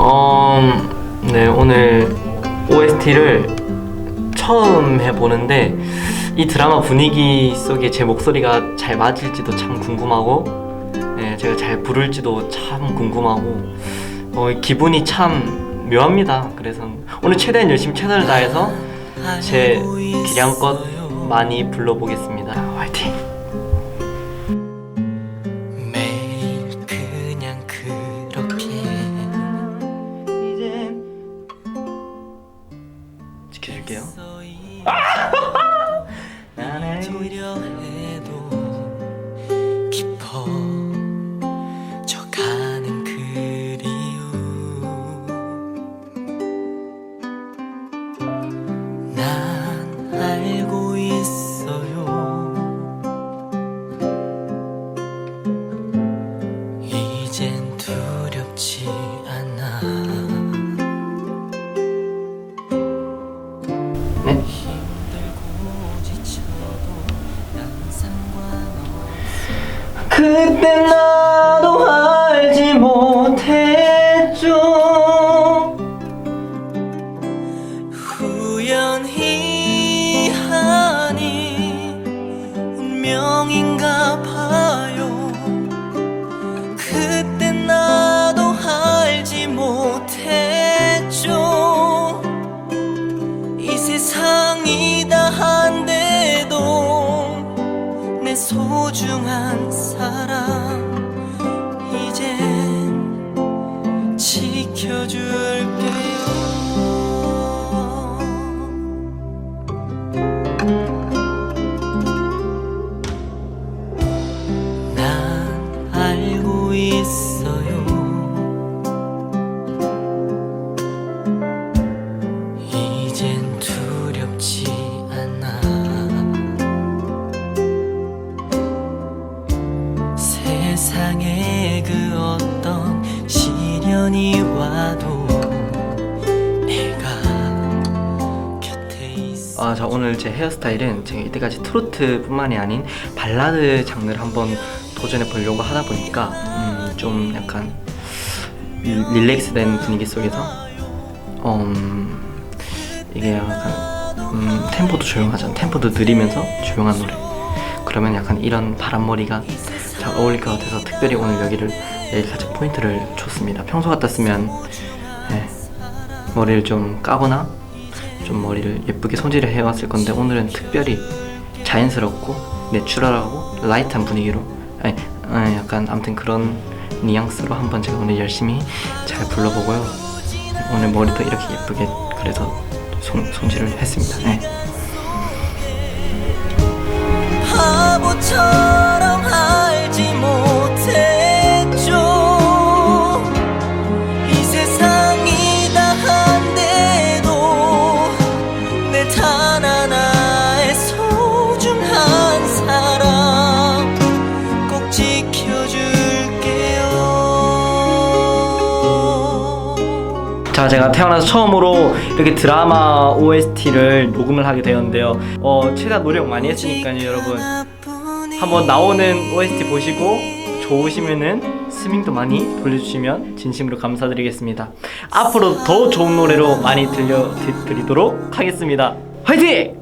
어, 네 오늘 OST를 처음 해보는데 이 드라마 분위기 속에 제 목소리가 잘 맞을지도 참 궁금하고, 네, 제가 잘 부를지도 참 궁금하고, 어, 기분이 참 묘합니다. 그래서 오늘 최대한 열심히 최선을 다해서 제 기량껏 많이 불러보겠습니다. 화이팅! 난 알고 있려 해도 그때 나도 알지 못했죠. 우연히 하니 운명인가 봐요 소중한 사람 세상에 그 어떤 시련이 와도 내가 곁에 있어 아, 자 오늘 제 헤어스타일은 제가 이때까지 트로트뿐만이 아닌 발라드 장르를 한번 도전해 보려고 하다 보니까 음, 좀 약간 리- 릴렉스된 분위기 속에서 음, 이게 약간 음, 템포도 조용하잖아. 템포도 느리면서 조용한 노래. 그러면 약간 이런 바람머리가 잘 어울릴 것 같아서 특별히 오늘 여기를 여기 살짝 포인트를 줬습니다. 평소 같았으면 예, 머리를 좀 까거나 좀 머리를 예쁘게 손질을 해왔을 건데 오늘은 특별히 자연스럽고 내추럴하고 라이트한 분위기로 아니, 아니, 약간 아무튼 그런 뉘앙스로 한번 제가 오늘 열심히 잘 불러보고요. 오늘 머리도 이렇게 예쁘게 그래서 손, 손질을 했습니다. 네. 바보처럼 자 제가 태어나서 처음으로 이렇게 드라마 OST를 녹음을 하게 되었는데요. 어 최대한 노력 많이 했으니까요 여러분. 한번 나오는 OST 보시고 좋으시면은 스밍도 많이 돌려주시면 진심으로 감사드리겠습니다. 앞으로 더 좋은 노래로 많이 들려드리도록 하겠습니다. 화이팅!